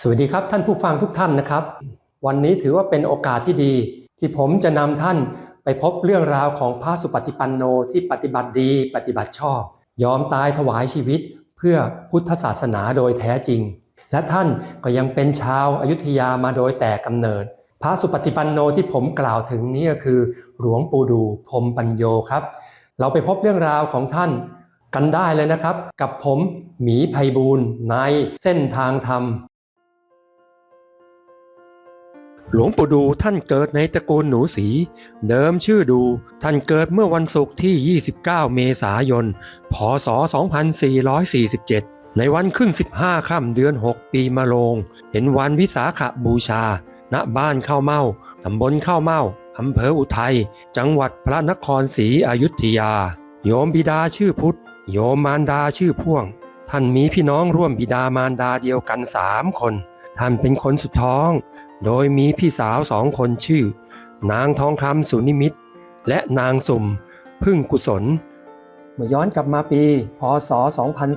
สวัสดีครับท่านผู้ฟังทุกท่านนะครับ วันนี้ถือว่าเป็นโอกาสที่ดี ที่ผมจะนำท่านไปพบเรื่องราวของพระสุปฏิปันโนที่ปฏิบัติดีปฏิบัติชอบ ยอมตายถวายชีวิต เพื่อพุทธศาสนาโดยแท้จริง และท่านก็ยังเป็นชาวอายุทยามาโดยแต่กำเนิด พระสุปฏิปันโนที่ผมกล่าวถึงนี่ก็คือหลวงปู่ดูพรมปัญโยครับ เราไปพบเรื่องราวของท่านกันได้เลยนะครับ กับผมหมีไพบูลในเส้นทางธรรม หลวงปู่ดูท่านเกิดในตระกูลหนูสี เดิมชื่อดู ท่านเกิดเมื่อวันศุกร์ที่ 29 เมษายน พศ 2447 ในวันขึ้น 15 ค่ำเดือน 6 ปีมะโรงเป็นวันวิสาขบูชา ณ บ้านข้าวเม่าตำบลข้าวเม่าอำเภออุทัย จังหวัดพระนครศรีอยุธยา โยมบิดาชื่อพุทธ โยมมารดาชื่อพ่วง ท่านมีพี่น้องร่วมบิดามารดาเดียวกันสามคน ท่านเป็นคนสุดท้อง โดยมีพี่สาวสองคนชื่อ นางทองคำสุนิมิตและนางสุ่มพึ่งกุศล เมื่อย้อนกลับมาปี พศ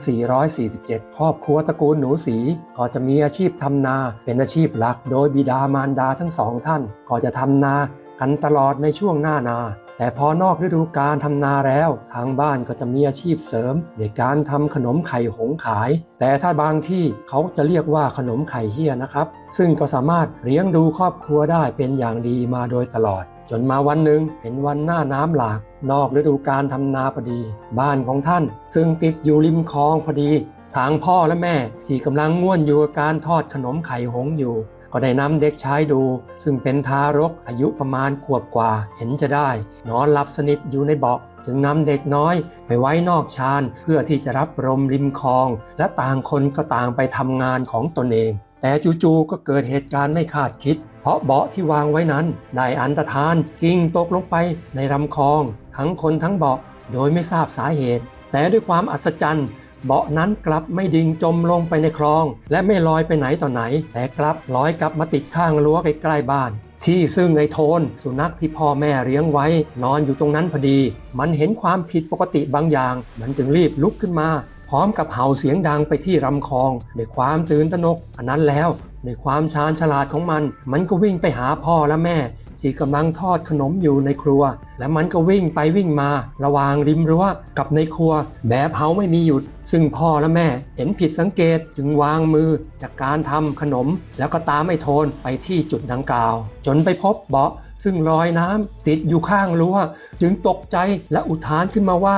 2447 ครอบครัวตระกูลหนูสีก็จะมีอาชีพทำนาเป็นอาชีพหลัก โดยบิดามารดาทั้งสองท่าน ก็จะทำนากันตลอดในช่วงหน้านา แต่พอนอกฤดูการทำนาแล้ว ทางบ้านก็จะมีอาชีพเสริมในการทำขนมไข่หงขาย แต่ถ้าบางที่เขาจะเรียกว่าขนมไข่เฮียนะครับ ซึ่งก็สามารถเลี้ยงดูครอบครัวได้เป็นอย่างดีมาโดยตลอด จนมาวันหนึ่งเป็นวันหน้าน้ำหลาก นอกฤดูการทำนาพอดี บ้านของท่าน ซึ่งติดอยู่ริมคลองพอดี ทางพ่อและแม่ที่กำลังง่วนอยู่กับการทอดขนมไข่หงอยู่ ก็ได้นำเด็กชายดู ซึ่งเป็นทารกอายุประมาณขวบกว่าเห็นจะได้ นอนหลับสนิทอยู่ในเบาะจึงนำเด็กน้อยไปไว้นอกชานเพื่อที่จะรับลมริมคลอง และต่างคนก็ต่างไปทำงานของตนเอง แต่จู่ๆก็เกิดเหตุการณ์ไม่คาดคิด เพราะเบาะที่วางไว้นั้นได้อันตรธานกิ่งตกลงไปในลำคลอง ทั้งคนทั้งเบาะโดยไม่ทราบสาเหตุ แต่ด้วยความอัศจรรย์ เบาะนั้นกลับไม่ดิ่งจมลงไปในคลอง และไม่ลอยไปไหนต่อไหน แต่กลับลอยกลับมาติดข้างรั้วใกล้ๆบ้านที่ซึ่งไอ้โทน สุนัขที่พ่อแม่เลี้ยงไว้ นอนอยู่ตรงนั้นพอดี มันเห็นความผิดปกติบางอย่าง มันจึงรีบลุกขึ้นมา พร้อมกับเห่าเสียงดังไปที่ลำคลองด้วยความตื่นตระหนกอันนั้นแล้วในความชาญฉลาดของมัน มันก็วิ่งไปหาพ่อและแม่ ที่กำลังทอดขนมอยู่ในครัว และมันก็วิ่งไปวิ่งมา ระหว่างริมรั้วกับในครัว แบบเฮาไม่มีหยุด ซึ่งพ่อและแม่เห็นผิดสังเกตจึงวางมือจากการทำขนม แล้วก็ตามไอ้โทนไปที่จุดดังกล่าว จนไปพบเบาะซึ่งลอยน้ำติดอยู่ข้างรั้ว จึงตกใจและอุทานขึ้นมาว่า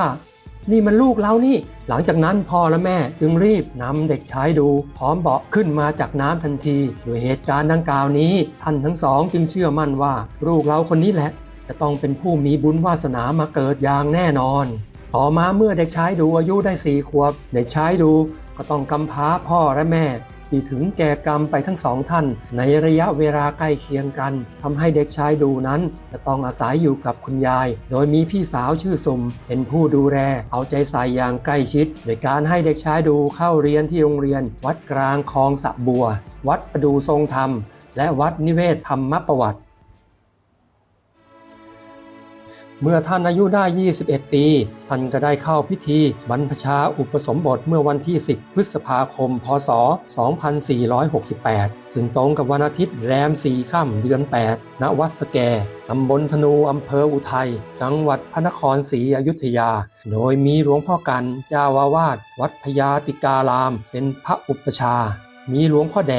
นี่มันลูกเรานี่ หลังจากนั้นพ่อและแม่จึงรีบนำเด็กชายดู พร้อมเบาะขึ้นมาจากน้ำทันที โดยเหตุการณ์ดังกล่าวนี้ ท่านทั้งสองจึงเชื่อมั่นว่า ลูกเราคนนี้แหละ จะต้องเป็นผู้มีบุญวาสนามาเกิดอย่างแน่นอน ต่อมาเมื่อเด็กชายดูอายุได้สี่ขวบ เด็กชายดูก็ต้องกำพร้าพ่อและแม่ ที่ถึงแก่กรรมไปทั้งสองท่าน ในระยะเวลาใกล้เคียงกันทำให้เด็กชายดูนั้น จะต้องอาศัยอยู่กับคุณยาย โดยมีพี่สาวชื่อสมเป็นผู้ดูแลเอาใจใส่อย่างใกล้ชิด โดยการให้เด็กชายดูเข้าเรียนที่โรงเรียน วัดกลางคลองสะบัว วัดประดูทรงธรรม และวัดนิเวศธรรมประวัติ เมื่อท่านอายุได้ 21 ปี ท่านก็ได้เข้าพิธีบรรพชาอุปสมบทเมื่อวันที่ 10 พฤษภาคม พศ 2468 ซึ่งตรงกับวันอาทิตย์แรม 4 ค่ำเดือน 8 ณ วัดสแกตำบลธนูอำเภออุทัย จังหวัดพระนครศรีอยุธยา โดยมีหลวงพ่อกันเจ้าอาวาสวัดพญาติการาม เป็นพระอุปชา มีหลวงพ่อแด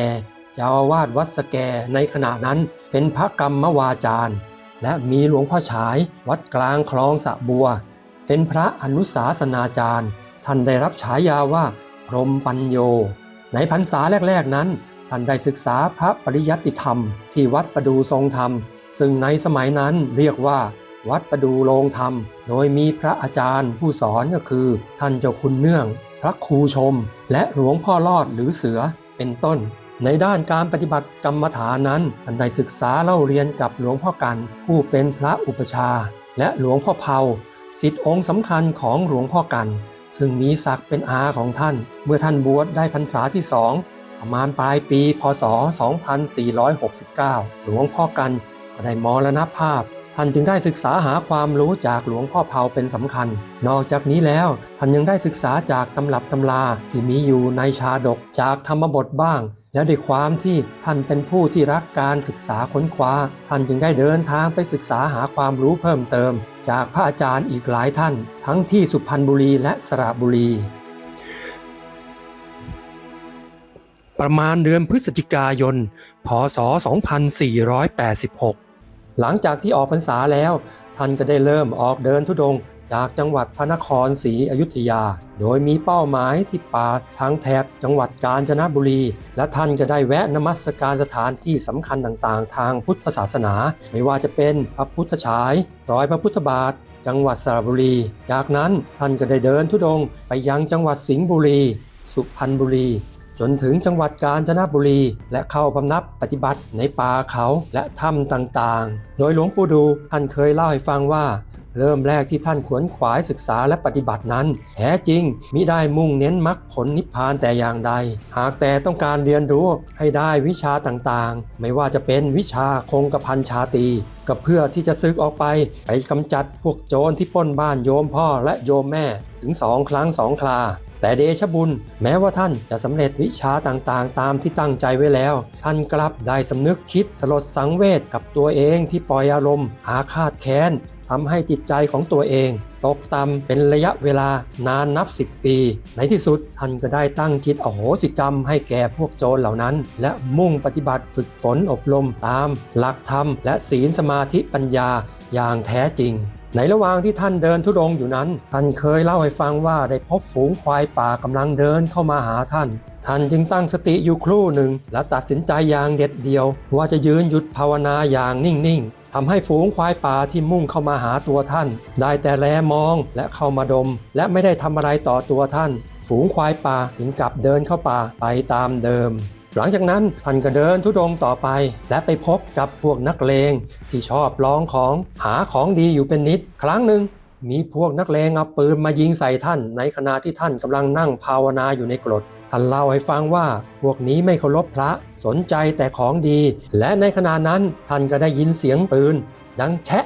เจ้าอาวาสวัดสแกในขณะนั้นเป็นพระกรรมวาจารย์ และมีหลวงพ่อฉายวัดกลางคลองสะบัว เป็นพระอนุสาสนาจารย์ ท่านได้รับฉายาว่าพรหมปัญโย ในพรรษาแรกๆนั้น ท่านได้ศึกษาพระปริยัติธรรม ที่วัดประดูทรงธรรม ซึ่งในสมัยนั้นเรียกว่า วัดประดูโรงธรรม โดยมีพระอาจารย์ผู้สอนก็คือ ท่านเจ้าคุณเนื่อง พระครูชม และหลวงพ่อรอดหรือเสือเป็นต้น ในด้านการปฏิบัติกรรมฐานนั้นท่านได้ศึกษาเล่าเรียนกับหลวงพ่อกันผู้เป็นพระอุปชา และหลวงพ่อเผาสิทธิองค์สำคัญของหลวงพ่อกัน ซึ่งมีศักดิ์เป็นอาของท่าน เมื่อท่านบวชได้พรรษาที่สองประมาณปลายปีพศ 2469 หลวงพ่อกันก็ได้มรณภาพ ท่านจึงได้ศึกษาหาความรู้จากหลวงพ่อเผาเป็นสำคัญ นอกจากนี้แล้วท่านยังได้ศึกษาจากตำรับตำราที่มีอยู่ในชาดกจากธรรมบทบ้าง และด้วยความที่ท่านเป็นผู้ที่รักการศึกษาค้นคว้า ท่านจึงได้เดินทางไปศึกษาหาความรู้เพิ่มเติม จากพระอาจารย์อีกหลายท่าน ทั้งที่สุพรรณบุรีและสระบุรี ประมาณเดือนพฤศจิกายน พศ 2486 หลังจากที่ออกพรรษาแล้ว ท่านก็ได้เริ่มออกเดินทุดงค์ จากจังหวัดพระนครศรีอยุธยา โดยมีเป้าหมายที่ป่าทางแถบจังหวัดกาญจนบุรี และท่านก็ได้แวะนมัสการสถานที่สำคัญต่างๆ ทางพุทธศาสนา ไม่ว่าจะเป็นพระพุทธฉาย รอยพระพุทธบาทจังหวัดสระบุรี จากนั้นท่านก็ได้เดินทุดงไปยังจังหวัดสิงห์บุรี สุพรรณบุรี จนถึงจังหวัดกาญจนบุรี และเข้าพำนับปฏิบัติในป่าเขาและถ้ำต่างๆ โดยหลวงปู่ดูท่านเคยเล่าให้ฟังว่า เริ่มแรกที่ท่านขวนขวายศึกษาและปฏิบัตินั้น แท้จริงมิได้มุ่งเน้นมรรคผลนิพพานแต่อย่างใด หากแต่ต้องการเรียนรู้ให้ได้วิชาต่างๆ ไม่ว่าจะเป็นวิชาคงกระพันชาตีก็เพื่อที่จะซึกออกไปไปกำจัดพวกโจรที่ป้นบ้านโยมพ่อและโยมแม่ถึงสองครั้งสองครา แต่เดชบุญ แม้ว่าท่านจะสำเร็จวิชาต่างๆ ตามที่ตั้งใจไว้แล้ว ท่านกลับได้สำนึกคิดสลดสังเวชกับตัวเองที่ปล่อยอารมณ์ อาฆาตแค้นทำให้จิตใจของตัวเอง ตกต่ำเป็นระยะเวลานานนับ10ปี ในที่สุดท่านก็ได้ตั้งจิตอโหสิกรรมให้แก่พวกโจรเหล่านั้น และมุ่งปฏิบัติฝึกฝนอบรมตาม หลักธรรม และศีลสมาธิปัญญาอย่างแท้จริง ในระหว่างที่ท่านเดินทุดงอยู่นั้น ท่านเคยเล่าให้ฟังว่าได้พบฝูงควายป่ากำลังเดินเข้ามาหาท่าน ท่านจึงตั้งสติอยู่ครู่หนึ่ง และตัดสินใจอย่างเด็ดเดียว ว่าจะยืนหยุดภาวนาอย่างนิ่งๆทำให้ฝูงควายป่าที่มุ่งเข้ามาหาตัวท่าน ได้แต่แลมองและเข้ามาดม และไม่ได้ทำอะไรต่อตัวท่าน ฝูงควายป่าจึงกลับเดินเข้าป่าไปตามเดิม หลังจากนั้นท่านก็เดินทุดงต่อไป และไปพบกับพวกนักเลงที่ชอบลองของหาของดีอยู่เป็นนิด ครั้งหนึ่งมีพวกนักเลงเอาปืนมายิงใส่ท่าน ในขณะที่ท่านกำลังนั่งภาวนาอยู่ในกรดท่านเล่าให้ฟังว่าพวกนี้ไม่เคารพพระสนใจแต่ของดี และในขณะนั้นท่านก็ได้ยินเสียงปืน ดังแชะ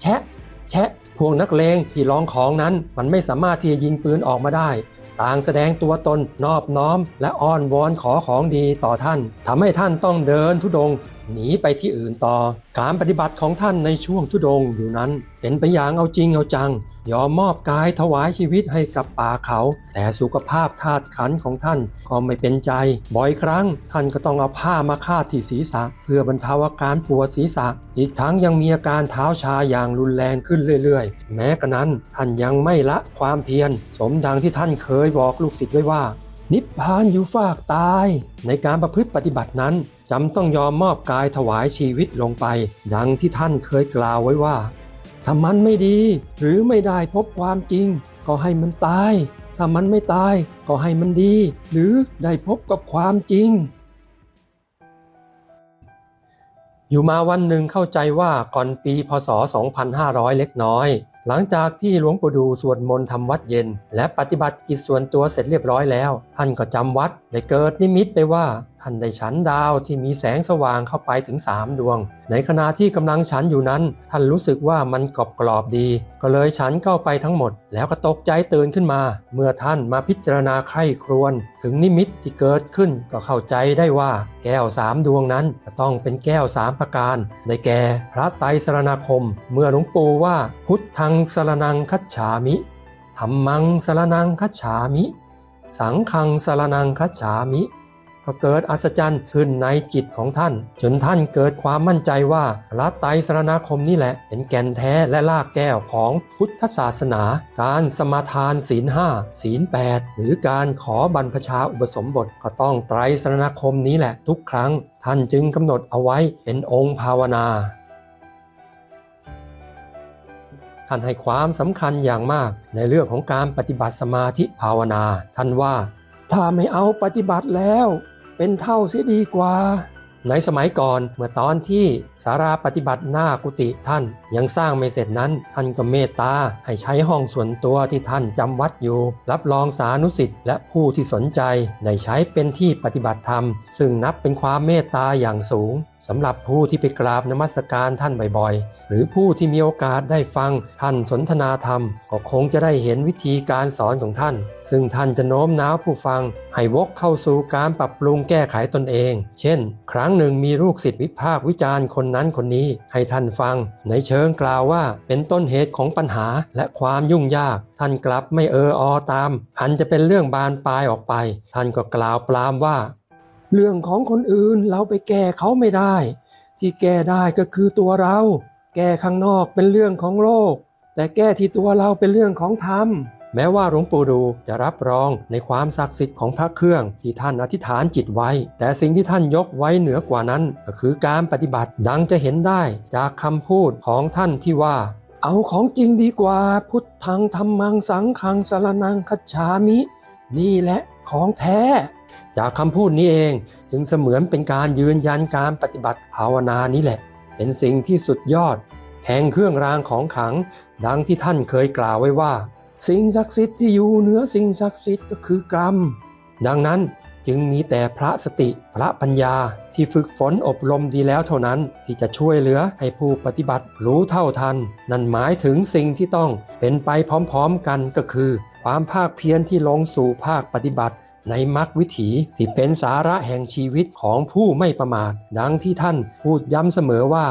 แชะ แชะ พวกนักเลงที่ลองของนั้นมันไม่สามารถที่จะยิงปืนออกมาได้ ต่างแสดงตัวตนนอบน้อม และอ้อนวอนขอของดีต่อท่านทำให้ท่านต้องเดินทุดงหนีไปที่อื่นต่อ การปฏิบัติของท่านในช่วงทุดงอยู่นั้น เป็นไปอย่างเอาจริงเอาจัง ยอมมอบกายถวายชีวิตให้กับป่าเขา แต่สุขภาพธาตุขันของท่านก็ไม่เป็นใจ บ่อยครั้งท่านก็ต้องเอาผ้ามาคาดที่ศีรษะ เพื่อบรรเทาอาการปวดศีรษะ อีกทั้งยังมีอาการเท้าชาอย่างรุนแรงขึ้นเรื่อยๆ แม้กระนั้นท่านยังไม่ละความเพียร สมดังที่ท่านเคยบอกลูกศิษย์ไว้ว่า นิพพานอยู่ฝากตาย ในการประพฤติปฏิบัตินั้นจำต้องยอมมอบกายถวายชีวิตลงไป ดังที่ท่านเคยกล่าวไว้ว่าถ้ามันไม่ดี หรือไม่ได้พบความจริง ก็ให้มันตาย ถ้ามันไม่ตายก็ให้มันดี หรือได้พบกับความจริง อยู่มาวันหนึ่งเข้าใจว่าก่อนปีพศ 2500 เล็กน้อย หลังจากที่หลวงปู่ดูสวดมนต์ทำวัดเย็น และปฏิบัติกิจส่วนตัวเสร็จเรียบร้อยแล้ว ท่านก็จำวัดได้เกิดนิมิตไปว่า ท่านได้ฉันดาวที่มีแสงสว่างเข้าไปถึง 3 ดวง ในขณะที่กำลังฉันอยู่นั้น ท่านรู้สึกว่ามันกรอบกรอบดี ก็เลยฉันเข้าไปทั้งหมด แล้วก็ตกใจตื่นขึ้นมา เมื่อท่านมาพิจารณาใคร่ครวญถึงนิมิตที่เกิดขึ้นก็เข้าใจได้ว่า แก้วสามดวงนั้นจะต้องเป็นแก้วสามประการได้แก่พระไตรสรณคม เมื่อหลวงปู่ว่า พุทธังสรนังคัจฉามิธรรมังสรนังคัจฉามิ สังฆังสรนังคัจฉามิ ก็เกิดอัศจรรย์ขึ้นในจิตของท่าน จนท่านเกิดความมั่นใจว่าพระไตรสรณคมนี่แหละ เป็นแก่นแท้และลากแก้วของพุทธศาสนา การสมาทานศีลห้าศีลแปดหรือการขอบรรพชาอุปสมบทก็ต้องไตรสรณคมนี้แหละทุกครั้ง ท่านจึงกำหนดเอาไว้เป็นองค์ภาวนาท่านให้ความสำคัญอย่างมากในเรื่องของการปฏิบัติสมาธิภาวนา ท่านว่า ถ้าไม่เอาปฏิบัติแล้ว เป็นเท่าเสียดีกว่า ในสมัยก่อนเมื่อตอนที่สาราปฏิบัติหน้ากุฏิท่านยังสร้างไม่เสร็จนั้น ท่านก็เมตตาให้ใช้ห้องส่วนตัวที่ท่านจำวัดอยู่ รับรองสานุสิทธิ์และผู้ที่สนใจได้ใช้เป็นที่ปฏิบัติธรรม ซึ่งนับเป็นความเมตตาอย่างสูง สำหรับผู้ที่ไปกราบนมัสการท่านบ่อยๆ หรือผู้ที่มีโอกาสได้ฟังท่านสนทนาธรรม ก็คงจะได้เห็นวิธีการสอนของท่าน ซึ่งท่านจะโน้มน้าวผู้ฟัง ให้วกเข้าสู่การปรับปรุงแก้ไขตนเอง เช่น ครั้งหนึ่งมีลูกศิษย์วิพากษ์วิจารณ์คนนั้นคนนี้ ให้ท่านฟัง ในเชิงกล่าวว่าเป็นต้นเหตุของปัญหาและความยุ่งยาก ท่านกลับไม่เอออตาม อันจะเป็นเรื่องบานปลายออกไป ท่านก็กล่าวปรามว่า เรื่องของคนอื่นเราไปแก้เขาไม่ได้ ที่แก้ได้ก็คือตัวเรา แก้ข้างนอกเป็นเรื่องของโลก แต่แก้ที่ตัวเราเป็นเรื่องของธรรมแม้ว่าหลวงปู่ดูจะรับรองในความศักดิ์สิทธิ์ของพระเครื่องที่ท่านอธิษฐานจิตไว้ แต่สิ่งที่ท่านยกไว้เหนือกว่านั้น ก็คือการปฏิบัติดังจะเห็นได้จากคำพูดของท่านที่ว่า เอาของจริงดีกว่าพุทธังธรรมังสังขังสารนังคัจฉามิ นี่แหละของแท้ จากคำพูดนี้เองจึงเสมือนเป็นการยืนยันการปฏิบัติภาวนานี้แหละ เป็นสิ่งที่สุดยอด แห่งเครื่องรางของขัง ดังที่ท่านเคยกล่าวไว้ว่า สิ่งศักดิ์สิทธิ์ที่อยู่เหนือสิ่งศักดิ์สิทธิ์ก็คือกรรม ดังนั้นจึงมีแต่พระสติพระปัญญาที่ฝึกฝนอบรมดีแล้วเท่านั้นที่จะช่วยเหลือให้ผู้ปฏิบัติรู้เท่าทัน นั่นหมายถึงสิ่งที่ต้องเป็นไปพร้อมๆกันก็คือ ความภาคเพียรที่ลงสู่ภาคปฏิบัติ ในมรรควิถีที่เป็นสาระแห่งชีวิตของผู้ไม่ประมาท ดังที่ท่านพูดย้ำเสมอว่า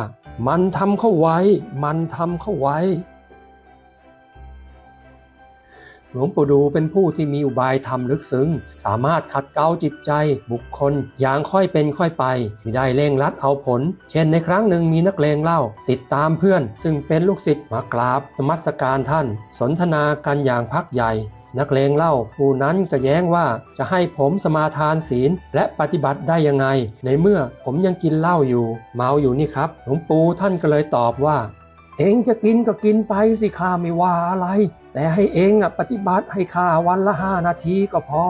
มันทำเข้าไว้ มันทำเข้าไว้ หลวงปู่ดูเป็นผู้ที่มีอุบายธรรมลึกซึ้ง สามารถขัดเกลาจิตใจ บุคคล อย่างค่อยเป็นค่อยไป ไม่ได้เร่งรัดเอาผล เช่นในครั้งหนึ่งมีนักเลงเล่า ติดตามเพื่อน ซึ่งเป็นลูกศิษย์มากราบนมัสการท่าน สนทนากันอย่างพักใหญ่ นักเลงเล่าผู้นั้นจะแย้งว่าจะให้ผมสมาทานศีลและปฏิบัติได้ยังไง ในเมื่อผมยังกินเหล้าอยู่ เมาอยู่นี่ครับหลวงปู่ท่านก็เลยตอบว่า เองจะกินก็กินไปสิข้าไม่ว่าอะไร แต่ให้เองอะปฏิบัติให้ข้าวันละห้านาทีก็พอ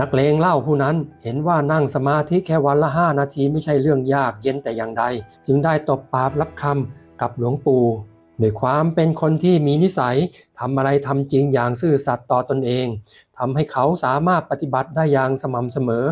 นักเลงเล่าผู้นั้นเห็นว่านั่งสมาธิแค่วันละห้านาทีไม่ใช่เรื่องยากเย็นแต่อย่างใด จึงได้ตบปากรับคำกับหลวงปู่ ด้วยความเป็นคนที่มีนิสัยทำอะไรทำจริงอย่างซื่อสัตย์ต่อตนเองทำให้เขาสามารถปฏิบัติได้อย่างสม่ำเสมอ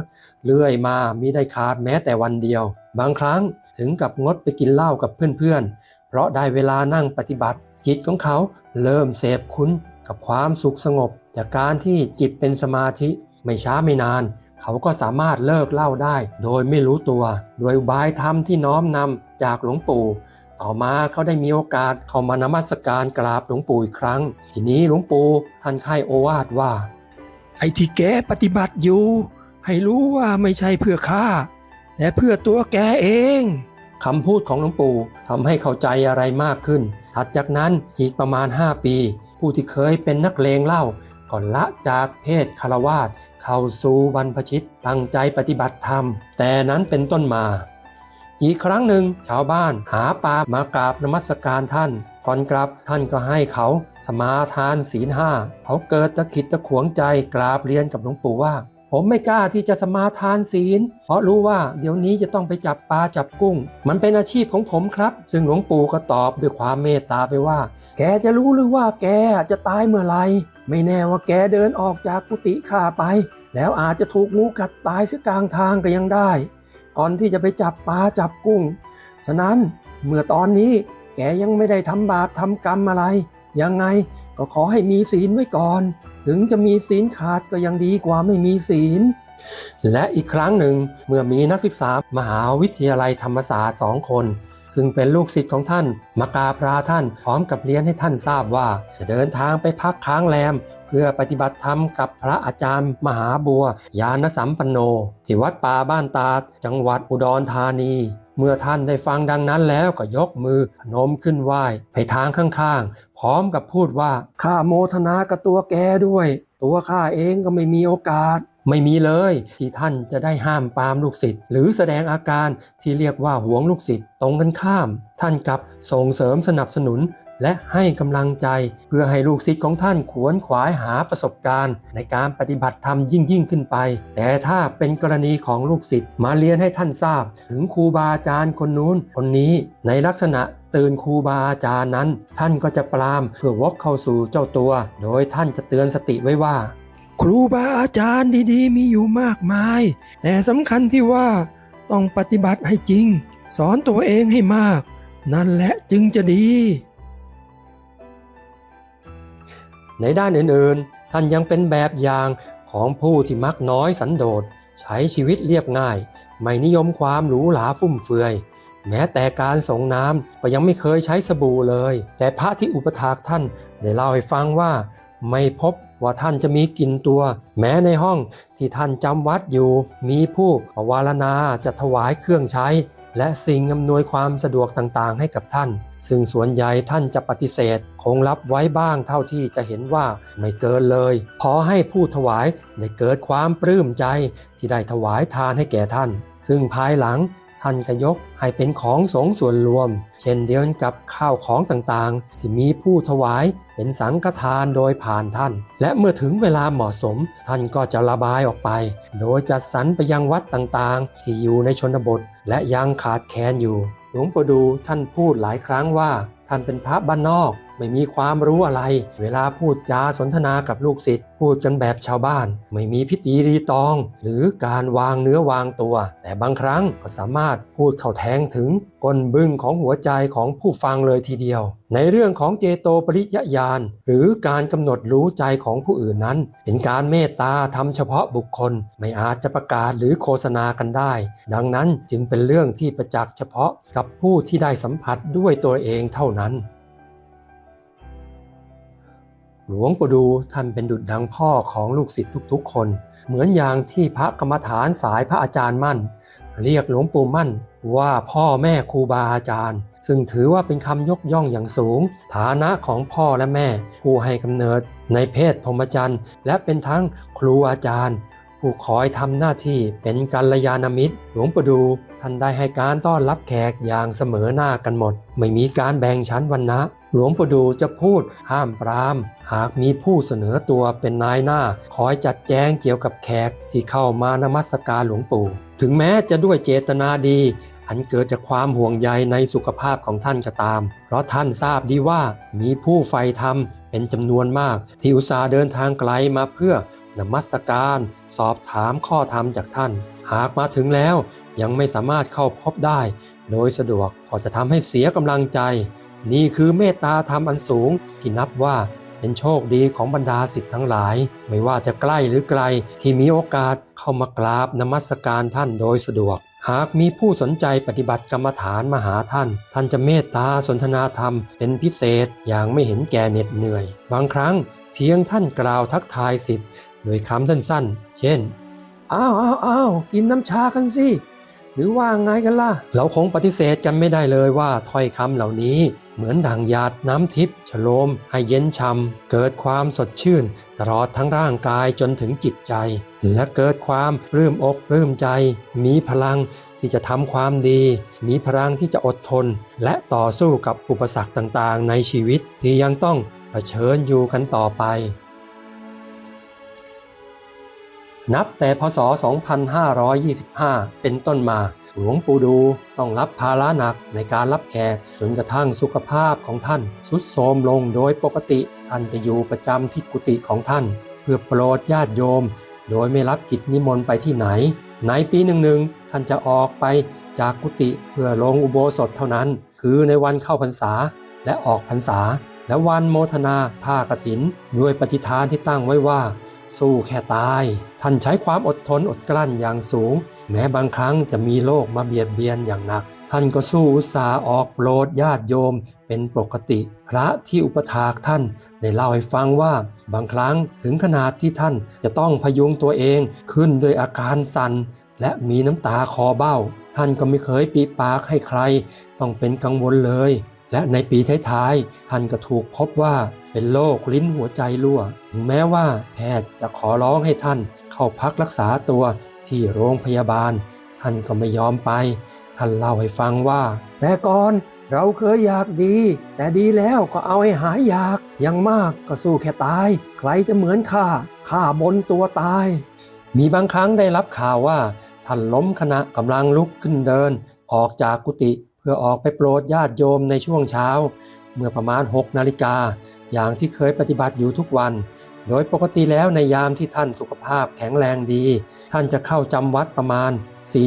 เรื่อยมามีได้ขาดแม้แต่วันเดียว บางครั้งถึงกับงดไปกินเหล้ากับเพื่อนๆ เพราะได้เวลานั่งปฏิบัติ จิตของเขาเริ่มเสพคุ้นกับความสุขสงบ จากการที่จิตเป็นสมาธิไม่ช้าไม่นาน เขาก็สามารถเลิกเหล้าได้ โดยไม่รู้ตัว โดยบายธรรมที่น้อมนำจากหลวงปู่ ต่อมาเขาได้มีโอกาสเข้ามานมัสการกราบหลวงปู่อีกครั้ง ทีนี้หลวงปู่ท่านให้โอวาทว่า ไอ้ที่แกปฏิบัติอยู่ ให้รู้ว่าไม่ใช่เพื่อข้าแต่เพื่อตัวแกเองคำพูดของหลวงปู่ทำให้เข้าใจอะไรมากขึ้น ถัดจากนั้นอีกประมาณ 5 ปี ผู้ที่เคยเป็นนักเลงเหล้าก็ละจากเพศคารวาสเข้าสู่บรรพชิตตั้งใจปฏิบัติธรรม แต่นั้นเป็นต้นมา อีกครั้งหนึ่งชาวบ้านหาปลามากราบนมัสการท่าน ก่อนกลับท่านก็ให้เขาสมาทานศีลห้าเขาเกิดตะขิดตะขวงใจกราบเรียนกับหลวงปู่ว่า ผมไม่กล้าที่จะสมาทานศีล เพราะรู้ว่าเดี๋ยวนี้จะต้องไปจับปลาจับกุ้ง มันเป็นอาชีพของผมครับ ซึ่งหลวงปู่ก็ตอบด้วยความเมตตาไปว่า แกจะรู้หรือว่าแกจะตายเมื่อไหรไม่แน่ว่าแกเดินออกจากกุฏิข้าไป แล้วอาจจะถูกงูกัดตายเสียกลางทางก็ยังได้ ก่อนที่จะไปจับปลาจับกุ้ง ฉะนั้นเมื่อตอนนี้แกยังไม่ได้ทำบาปทำกรรมอะไร ยังไงก็ขอให้มีศีลไว้ก่อน ถึงจะมีศีลขาดก็ยังดีกว่าไม่มีศีล และอีกครั้งหนึ่งเมื่อมีนักศึกษามหาวิทยาลัยธรรมศาสตร์สองคน ซึ่งเป็นลูกศิษย์ของท่านมากราบลาท่านพร้อมกับเรียนให้ท่านทราบว่า จะเดินทางไปพักค้างแรม พื่อปฏิบัติธรรมกับพระอาจารย์ มหาบัวยานสัมปันโน ที่วัดป่าบ้านตาดจังหวัดอุดรธานี เมื่อท่านได้ฟังดังนั้นแล้วก็ยกมือพนมขึ้นไหว้ไปทางข้างๆ พร้อมกับพูดว่า ข้าโมทนากับตัวแกด้วย ตัวข้าเองก็ไม่มีโอกาสไม่มีเลยที่ท่านจะได้ห้ามปามลูกศิษย์หรือแสดงอาการที่เรียกว่าหวงลูกศิษย์ตรงกันข้าม ท่านกลับส่งเสริมสนับสนุน และให้กำลังใจเพื่อให้ลูกศิษย์ของท่านขวนขวายหาประสบการณ์ ในการปฏิบัติธรรมยิ่งยิ่งขึ้นไป แต่ถ้าเป็นกรณีของลูกศิษย์มาเรียนให้ท่านทราบ ถึงครูบาอาจารย์คนนู้นคนนี้ในลักษณะตื่นครูบาอาจารย์นั้น ท่านก็จะปรามเพื่อวกเข้าสู่เจ้าตัว โดยท่านจะเตือนสติไว้ว่า ครูบาอาจารย์ดีๆ มีอยู่มากมาย แต่สำคัญที่ว่าต้องปฏิบัติให้จริง สอนตัวเองให้มาก นั่นแหละจึงจะดี ในด้านอื่นๆ ท่านยังเป็นแบบอย่างของผู้ที่มักน้อยสันโดษ ใช้ชีวิตเรียบง่าย ไม่นิยมความหรูหราฟุ่มเฟือย แม้แต่การส่งน้ำก็ยังไม่เคยใช้สบู่เลย แต่พระที่อุปถากท่านได้เล่าให้ฟังว่า ไม่พบว่าท่านจะมีกลิ่นตัว แม้ในห้องที่ท่านจำวัดอยู่ มีผู้ประวารณาจะถวายเครื่องใช้ และสิ่งอำนวยความสะดวกต่างๆ ให้กับท่าน ซึ่งส่วนใหญ่ท่านจะปฏิเสธ คงรับไว้บ้างเท่าที่จะเห็นว่าไม่เกินเลยพอให้ผู้ถวายได้เกิดความปลื้มใจที่ได้ถวายทานให้แก่ท่าน ซึ่งภายหลัง ท่านก็ยกให้เป็นของสงส่วนรวม เช่นเดียวกันกับข้าวของต่างๆ ที่มีผู้ถวายเป็นสังฆทานโดยผ่านท่าน และเมื่อถึงเวลาเหมาะสม ท่านก็จะระบายออกไป โดยจัดสรรไปยังวัดต่างๆ ที่อยู่ในชนบท และยังขาดแคลนอยู่ หลวงปู่ดูท่านพูดหลายครั้งว่า ท่านเป็นพระบ้านนอก ไม่มีความรู้อะไร เวลาพูดจาสนทนากับลูกศิษย์พูดกันแบบชาวบ้าน ไม่มีพิธีรีตอง หรือการวางเนื้อวางตัว แต่บางครั้งก็สามารถพูดเข้าแทงถึงก้นบึ้งของหัวใจของผู้ฟังเลยทีเดียว ในเรื่องของเจโตปริยญาณหรือการกำหนดรู้ใจของผู้อื่นนั้น เป็นการเมตตาทำเฉพาะบุคคล ไม่อาจจะประกาศหรือโฆษณากันได้ ดังนั้นจึงเป็นเรื่องที่ประจักษ์เฉพาะกับผู้ที่ได้สัมผัสด้วยตัวเองเท่านั้น หลวงปู่ดูท่านเป็นดุจดังพ่อของลูกศิษย์ทุกๆ คน เหมือนอย่างที่พระกรรมฐานสายพระอาจารย์มั่น เรียกหลวงปู่มั่น ว่าพ่อแม่ครูบาอาจารย์ ซึ่งถือว่าเป็นคำยกย่องอย่างสูง ฐานะของพ่อและแม่ ผู้ให้กำเนิด ในเพศพรหมจรรย์และเป็นทั้งครูอาจารย์ ผู้คอยทำหน้าที่เป็นกัลยาณมิตร หลวงปู่ดูท่านได้ให้การต้อนรับแขกอย่างเสมอหน้ากันหมด ไม่มีการแบ่งชั้นวรรณะ หลวงปู่ดูจะพูดห้ามปราม หากมีผู้เสนอตัวเป็นนายหน้า คอยจัดแจงเกี่ยวกับแขกที่เข้ามานมัสการหลวงปู่ ถึงแม้จะด้วยเจตนาดี อันเกิดจากความห่วงใยในสุขภาพของท่านก็ตาม เพราะท่านทราบดีว่ามีผู้ใฝ่ธรรมเป็นจำนวนมาก ที่อุตส่าห์เดินทางไกลมาเพื่อนมัสการ สอบถามข้อธรรมจากท่าน หากมาถึงแล้วยังไม่สามารถเข้าพบได้ โดยสะดวกก็จะทำให้เสียกำลังใจ นี่คือเมตตาธรรมอันสูงที่นับว่าเป็นโชคดีของบรรดาสิทธิ์ทั้งหลาย ไม่ว่าจะใกล้หรือไกลที่มีโอกาสเข้ามากราบนมัสการท่านโดยสะดวก หากมีผู้สนใจปฏิบัติกรรมฐานมาหาท่าน ท่านจะเมตตาสนทนาธรรมเป็นพิเศษอย่างไม่เห็นแก่เหน็ดเหนื่อย บางครั้งเพียงท่านกล่าวทักทายสิทธิ์โดยคำสั้นๆ เช่น อ้าวอ้าวอ้าวกินน้ำชากันสิ หรือว่าไงกันล่ะ เราคงปฏิเสธกันไม่ได้เลยว่าถ้อยคำเหล่านี้ เหมือนดังหยาดน้ำทิพย์ฉโลมให้เย็นช่ำเกิดความสดชื่น ตลอดทั้งร่างกายจนถึงจิตใจ และเกิดความรื้มอกรื้มใจ มีพลังที่จะทำความดี มีพลังที่จะอดทน และต่อสู้กับอุปสรรคต่างๆ ในชีวิตที่ยังต้องเผชิญอยู่กันต่อไป นับแต่พศ 2525 เป็นต้นมา หลวงปู่ดูต้องรับภาระหนักในการรับแขกจนกระทั่งสุขภาพของท่านทรุดโทรมลงโดยปกติท่านจะอยู่ประจำที่กุฏิของท่าน เพื่อโปรดญาติโยม โดยไม่รับกิจนิมนต์ไปที่ไหน ในปีหนึ่งๆท่านจะออกไปจากกุฏิเพื่อลงอุโบสถเท่านั้น คือในวันเข้าพรรษาและออกพรรษา และวันโมทนาผ้ากฐิน ด้วยปฏิฐานที่ตั้งไว้ว่า สู้แค่ตาย ท่านใช้ความอดทนอดกลั้นอย่างสูง แม้บางครั้งจะมีโรคมาเบียดเบียนอย่างหนัก ท่านก็สู้อุตสาห์ออกโปรดญาติโยม เป็นปกติ พระที่อุปถากท่านได้เล่าให้ฟังว่า บางครั้งถึงขนาดที่ท่านจะต้องพยุงตัวเองขึ้นด้วยอาการสั่นและมีน้ำตาคอเบ้า ท่านก็ไม่เคยปีปากให้ใคร ต้องเป็นกังวลเลย และในปีท้ายๆท่านก็ถูกพบว่าเป็นโรคลิ้นหัวใจรั่ว ถึงแม้ว่าแพทย์จะขอร้องให้ท่านเข้าพักรักษาตัวที่โรงพยาบาล ท่านก็ไม่ยอมไป ท่านเล่าให้ฟังว่า แต่ก่อนเราเคยอยากดี แต่ดีแล้วก็เอาให้หายอยากยังมากก็สู้แค่ตาย ใครจะเหมือนข้าข้าบนตัวตาย มีบางครั้งได้รับข่าวว่า ท่านล้มขณะกำลังลุกขึ้นเดิน ออกจากกุฏิ เพื่อออกไปโปรดญาติโยมในช่วงเช้า เมื่อประมาณ 6 นาฬิกา อย่างที่เคยปฏิบัติอยู่ทุกวัน โดยปกติแล้วในยามที่ท่านสุขภาพแข็งแรงดี ท่านจะเข้าจำวัดประมาณ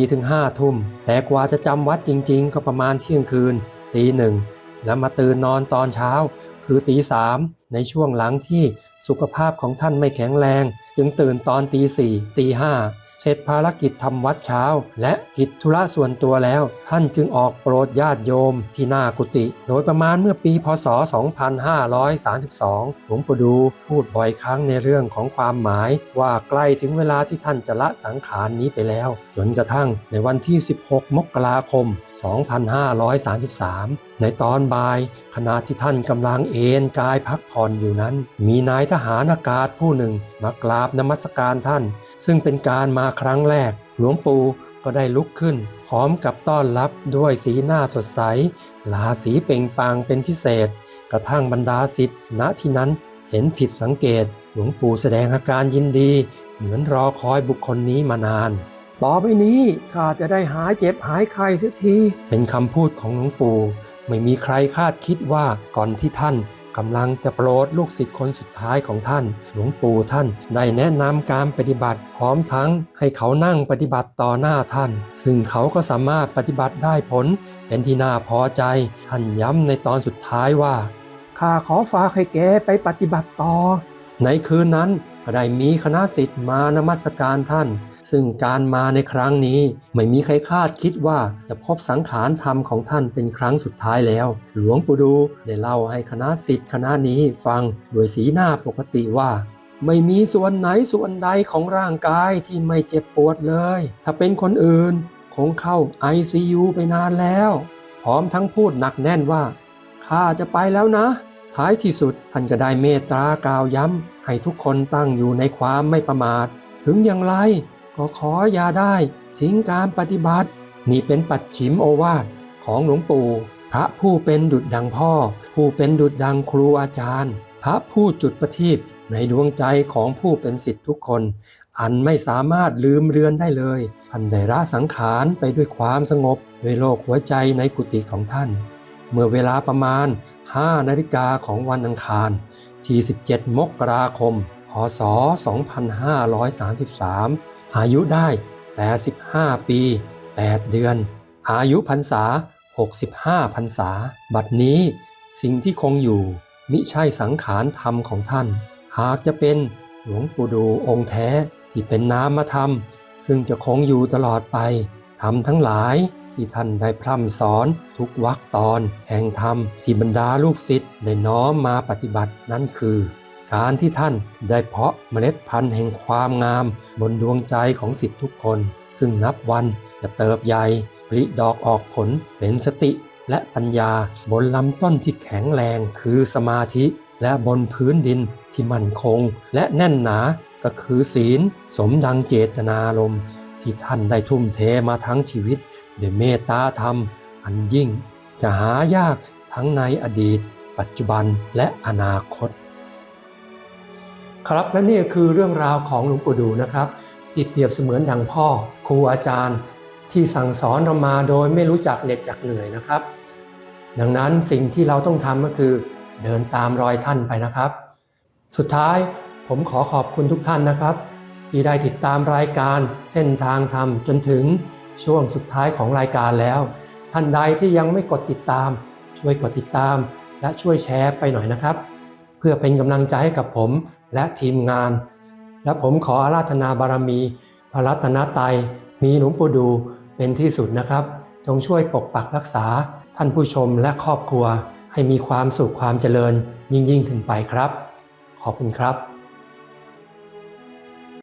4-5 ทุ่ม แต่กว่าจะจำวัดจริง ๆ ก็ประมาณเที่ยงคืนตีหนึ่งแล้วมาตื่นนอนตอนเช้า คือตีสามในช่วงหลังที่สุขภาพของท่านไม่แข็งแรง จึงตื่นตอนตีสี่ตีห้า เสร็จภารกิจทำวัดเช้า และกิจธุระส่วนตัวแล้ว ท่านจึงออกโปรดญาติโยมที่หน้ากุฏิโดยประมาณเมื่อปีพศ 2532 หลวงปู่ดูพูดบ่อยครั้งในเรื่องของความหมายว่าใกล้ถึงเวลาที่ท่านจะละสังขารนี้ไปแล้ว จนกระทั่งในวันที่ 16 มกราคม 2533 ในตอนบ่ายขณะที่ท่านกำลังเอนกายพักผ่อนอยู่นั้น มีนายทหารอากาศผู้หนึ่งมากราบนมัสการท่าน ซึ่งเป็นการมาครั้งแรก หลวงปู่ก็ได้ลุกขึ้น พร้อมกับต้อนรับด้วยสีหน้าสดใสลาสีเป่งปลังเป็นพิเศษ กระทั่งบรรดาศิษย์ณที่นั้นเห็นผิดสังเกต หลวงปู่แสดงอาการยินดี เหมือนรอคอยบุคคลนี้มานาน ต่อไปนี้ข้าจะได้หายเจ็บหายไข้เสียที เป็นคำพูดของหลวงปู่ ไม่มีใครคาดคิดว่าก่อนที่ท่านกำลังจะโปรดลูกศิษย์คนสุดท้ายของท่าน หลวงปู่ท่านได้แนะนำการปฏิบัติ พร้อมทั้งให้เขานั่งปฏิบัติต่อหน้าท่าน ซึ่งเขาก็สามารถปฏิบัติได้ผล เป็นที่น่าพอใจ ท่านย้ำในตอนสุดท้ายว่าข้าขอฝากให้แกไปปฏิบัติต่อ ในคืนนั้นก็ได้มีคณะศิษย์มานมัสการท่าน ซึ่งการมาในครั้งนี้ไม่มีใครคาดคิดว่าจะพบสังขารธรรมของท่านเป็นครั้งสุดท้ายแล้ว หลวงปู่ดูได้เล่าให้คณะศิษย์คณะนี้ฟังโดยสีหน้าปกติว่าไม่มีส่วนไหนส่วนใดของร่างกายที่ไม่เจ็บปวดเลย ถ้าเป็นคนอื่น คงเข้า ICU ไปนานแล้ว พร้อมทั้งพูดหนักแน่นว่า ข้าจะไปแล้วนะ ท้ายที่สุดท่านก็ได้เมตตากล่าวย้ำ ให้ทุกคนตั้งอยู่ในความไม่ประมาท ถึงอย่างไร ก็ขออย่าได้ทิ้งการปฏิบัติ นี่เป็นปัจฉิมโอวาทของหลวงปู่พระผู้เป็นดุจดังพ่อ ผู้เป็นดุจดังครูอาจารย์ พระผู้จุดประทีปในดวงใจของผู้เป็นสิทธิ์ทุกคน อันไม่สามารถลืมเลือนได้เลยท่านได้ละสังขารไปด้วยความสงบด้วยโลกหัวใจในกุฏิของท่าน เมื่อเวลาประมาณ 5 นาฬิกาของวันอังคาร ที่ 17 มกราคม พศ 2533 อายุได้ 85 ปี 8 เดือน อายุพรรษา 65พรรษา บัดนี้สิ่งที่คงอยู่ มิใช่สังขารธรรมของท่าน หากจะเป็นหลวงปู่ดูองค์แท้ที่เป็นนามธรรม ซึ่งจะคงอยู่ตลอดไปธรรมทั้งหลายที่ท่านได้พร่ำสอนทุกวรรคตอน แห่งธรรมที่บรรดาลูกศิษย์ได้น้อมมาปฏิบัตินั่นคือ การที่ท่านได้เพาะเมล็ดพันธุ์แห่งความงาม บนดวงใจของสิทธิทุกคน ซึ่งนับวันจะเติบใหญ่ผลิดอกออกผลเป็นสติและปัญญาบนลำต้นที่แข็งแรงคือสมาธิและบนพื้นดินที่มั่นคง และแน่นหนาก็คือศีล สมดังเจตนารมณ์ที่ท่านได้ทุ่มเทมาทั้งชีวิตด้วยเมตตาธรรม อันยิ่ง จะหายากทั้งในอดีต ปัจจุบันและอนาคต ครับและนี่คือเรื่องราวของหลวงปู่ดูนะครับ ที่เปรียบเสมือนดังพ่อ ครูอาจารย์ ที่สั่งสอนเรามาโดยไม่รู้จักเหน็ดจักเหนื่อยนะครับ ดังนั้นสิ่งที่เราต้องทำก็คือเดินตามรอยท่านไปนะครับ สุดท้ายผมขอขอบคุณทุกท่านนะครับ ที่ได้ติดตามรายการเส้นทางธรรมจนถึงช่วงสุดท้ายของรายการแล้ว ท่านใดที่ยังไม่กดติดตาม ช่วยกดติดตาม และช่วยแชร์ไปหน่อยนะครับ เพื่อเป็นกำลังใจให้กับผม และทีมงาน และผมขออาราธนาบารมี พระรัตนตรัยมีหลวงปู่ดูเป็นที่สุดนะครับ จงช่วยปกปักรักษาท่านผู้ชมและครอบครัวให้มีความสุขความเจริญยิ่งยิ่งถึงไปครับ ขอบคุณครับ